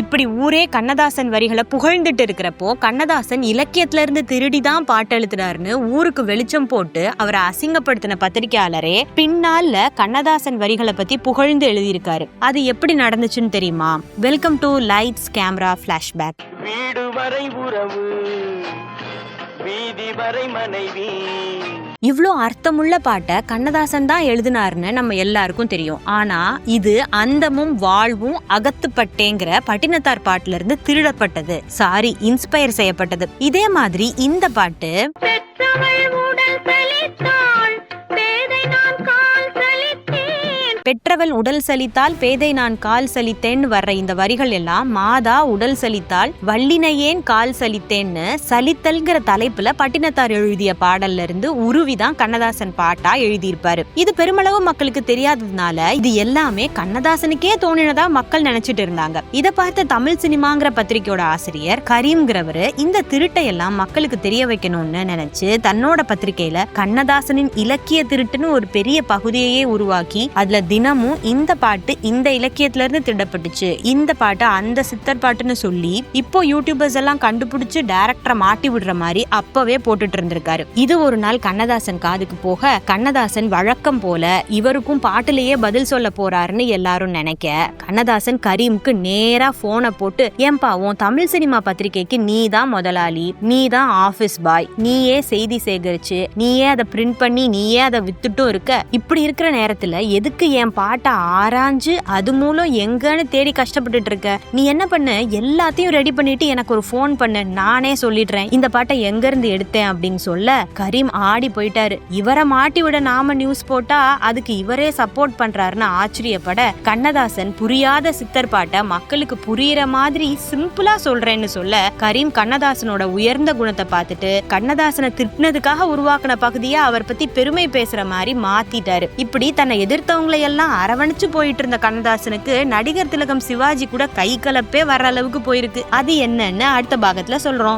இப்படி ஊரே கண்ணதாசன் வரிகளை புகழ்ந்துட்டு இருக்கிறப்போ கண்ணதாசன் இலக்கியத்துல இருந்து திருடி தான் பாட்டு எழுதுறாருன்னு ஊருக்கு வெளிச்சம் போட்டு அவரை அசிங்கப்படுத்தின பத்திரிகையாளரே பின்னால கண்ணதாசன் வரிகளை பத்தி புகழ்ந்து எழுதியிருக்காரு. அது எப்படி நடந்துச்சுன்னு தெரியுமா? Welcome to lights camera flashback வீடு வரை உறவு வீதி வரை மனைவி. இவ்வளோ அர்த்தமுள்ள பாட்டை கண்ணதாசன் தான் எழுதினாருன்னு நம்ம எல்லாருக்கும் தெரியும். ஆனா இது அந்தமும் வாழ்வும் அகத்துப்பட்டேங்கிற பட்டினத்தார் பாட்டுல இருந்து திருடப்பட்டது. சாரி இன்ஸ்பயர் செய்யப்பட்டது. இதே மாதிரி இந்த பாட்டு பெற்றவள் உடல் சலித்தால் பேதை நான் கால் சலித்தேன்னு வர்ற இந்த வரிகள் எல்லாம் மாதா உடல் சலித்தால் வள்ளினையேன் கால் சலித்தேன்னு சலித்தல்ங்கிற தலைப்புல பட்டினத்தார் எழுதிய பாடல்ல இருந்து உருவிதான் கண்ணதாசன் பாட்டா எழுதியிருப்பாரு. இது பெருமளவு மக்களுக்கு தெரியாததுனால இது எல்லாமே கண்ணதாசனுக்கே தோணினதா மக்கள் நினைச்சிட்டு இருந்தாங்க. இதை பார்த்த தமிழ் சினிமாங்கிற பத்திரிக்கையோட ஆசிரியர் கரீம்ங்கிறவரு இந்த திருட்டை எல்லாம் மக்களுக்கு தெரிய வைக்கணும்னு நினைச்சு தன்னோட பத்திரிக்கையில கண்ணதாசனின் இலக்கிய திருட்டுன்னு ஒரு பெரிய பகுதியையே உருவாக்கி அதுல தினமும் இந்த பாட்டு இந்த இலக்கியத்துல இருந்து திடப்பட்டுச்சு. இந்த பாட்டு அந்த சித்தர் பாட்டுன்னு சொல்லி இப்போ யூடியூபர்ஸ் எல்லாம் கண்டுபிடிச்சு டேரக்டரை மாட்டி விடுற மாதிரி அப்பவே போட்டுட்டு இருந்திருக்காரு. இது ஒரு நாள் கண்ணதாசன் காதுக்கு போக கண்ணதாசன் வழக்கம் போல இவருக்கும் பாட்டுலயே பதில் சொல்ல போறாருன்னு எல்லாரும் நினைக்க கண்ணதாசன் கரீமுக்கு நேரா போனை போட்டு ஏன்பா உன் தமிழ் சினிமா பத்திரிகைக்கு நீ தான் முதலாளி நீ தான் ஆபீஸ் பாய் நீயே செய்தி சேகரிச்சு நீயே அதை பிரிண்ட் பண்ணி நீயே அதை வித்துட்டும் இருக்க. இப்படி இருக்கிற நேரத்துல எதுக்கு என் பாட்டை ஆராய்ஞ்சு அது மூலம் எங்கன்னு தேடி கஷ்டப்பட்டுட்டு இருக்க. நீ என்ன பண்ண? எல்லாத்தையும் ரெடி பண்ணிட்டு எனக்கு ஒரு ஃபோன் பண்ணு. நானே சொல்லிடுறேன். இந்த பாட்டை எங்க இருந்து எடுத்தேன் அப்படின்னு சொல்ல கரீம் ஆடி போயிட்டாரு. இவரை மாட்டி விட நாம நியூஸ் போட்டா அதுக்கு இவரே சப்போர்ட் பண்றாருன்னு ஆச்சரியப்பட கண்ணதாசன் புரியாத சித்தர் பாட்டை மக்களுக்கு புரியுற மாதிரி சிம்பிளா சொல்றேன்னு சொல்ல கரீம் கண்ணதாசனோட உயர்ந்த குணத்தை பார்த்துட்டு கண்ணதாசனை திட்டினதுக்காக உருவாக்கின பகுதியை அவர் பத்தி பெருமை பேசுற மாதிரி மாத்திட்டாரு. இப்படி தன்னை எதிர்த்தவங்களை எல்லாம் அரவணைச்சு போயிட்டு இருந்த கண்ணதாசனுக்கு நடிகர் திலகம் சிவாஜி கூட கை கலப்பே வர்ற அளவுக்கு போயிருக்கு. அது என்னன்னு அடுத்த பாகத்துல சொல்றோம்.